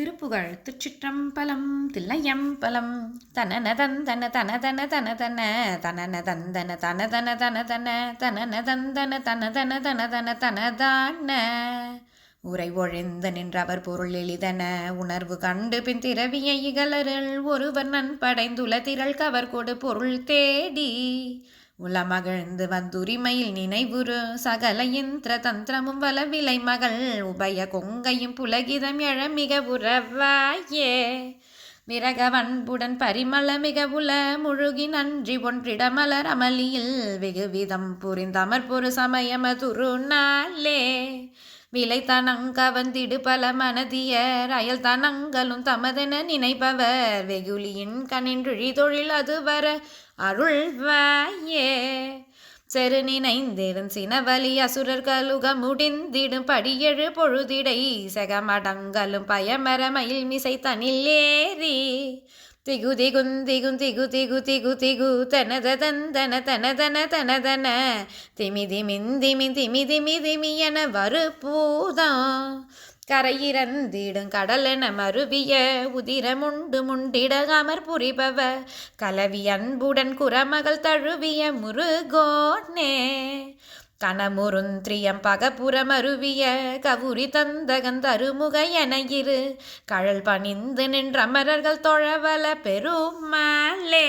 திருப்புகழ் திருச்சிற்றம்பலம் தில்லையம்பலம். தனன தந்தன தன தன தன தன தனன தந்தன தன தன தன தன தனன தந்தன தன தன தன தன தனதான. உரை ஒழிந்த நின்றவர் பொருள் எளிதன. உணர்வு கண்டு பின் திரவிய இகலருள் ஒருவர் நன்படைந்துல திரள் கவர் கொடு பொருள் தேடி. உலமகிழ்ந்து வந்துரிமையில் நினைவுரு சகல இந்திர தந்திரமும் வலவிலை மகள் உபய கொங்கையும் புலகிதம் எழ மிக உறவாயே. விரக வன்புடன் பரிமள மிக உல முழுகி நன்றி ஒன்றிடமலர் அமளியில் வெகுவிதம் புரிந்தமர் பொரு சமயமதுரு நாளே. விலை தனங்கவந்திடு பல மனதியர் அயல் தனங்களும் தமதென நினைப்பவர். வெகுலியின் கனின்றிழி தொழில் அது வர அருள்வாயே. செரு நினைந்திடும் சினவலி அசுரர் கலுக முடிந்திடும் படியெழு பொழுதிடை. செகமடங்களும் பயமர மயில் மிசை தனிலேறி திகு திகுந் திகு திகு திகு திகு திகு தனத தந்தன தனதன தனதன திமி திமின் திமி திமி திமி திமி என வருப்பூதான் கரையிறந்திடும் கடலென மருவிய உதிரமுண்டு முண்டிட அமர் புரிபவ. கலவி அன்புடன் குரமகள் தழுவிய முருகோனே. கணமுருந்திரியம் பகபுரமருவிய கவுரி தந்தகன் தருமுக என இரு. கழல் பணிந்து நின்றமரர்கள் தொழவல பெருமாளே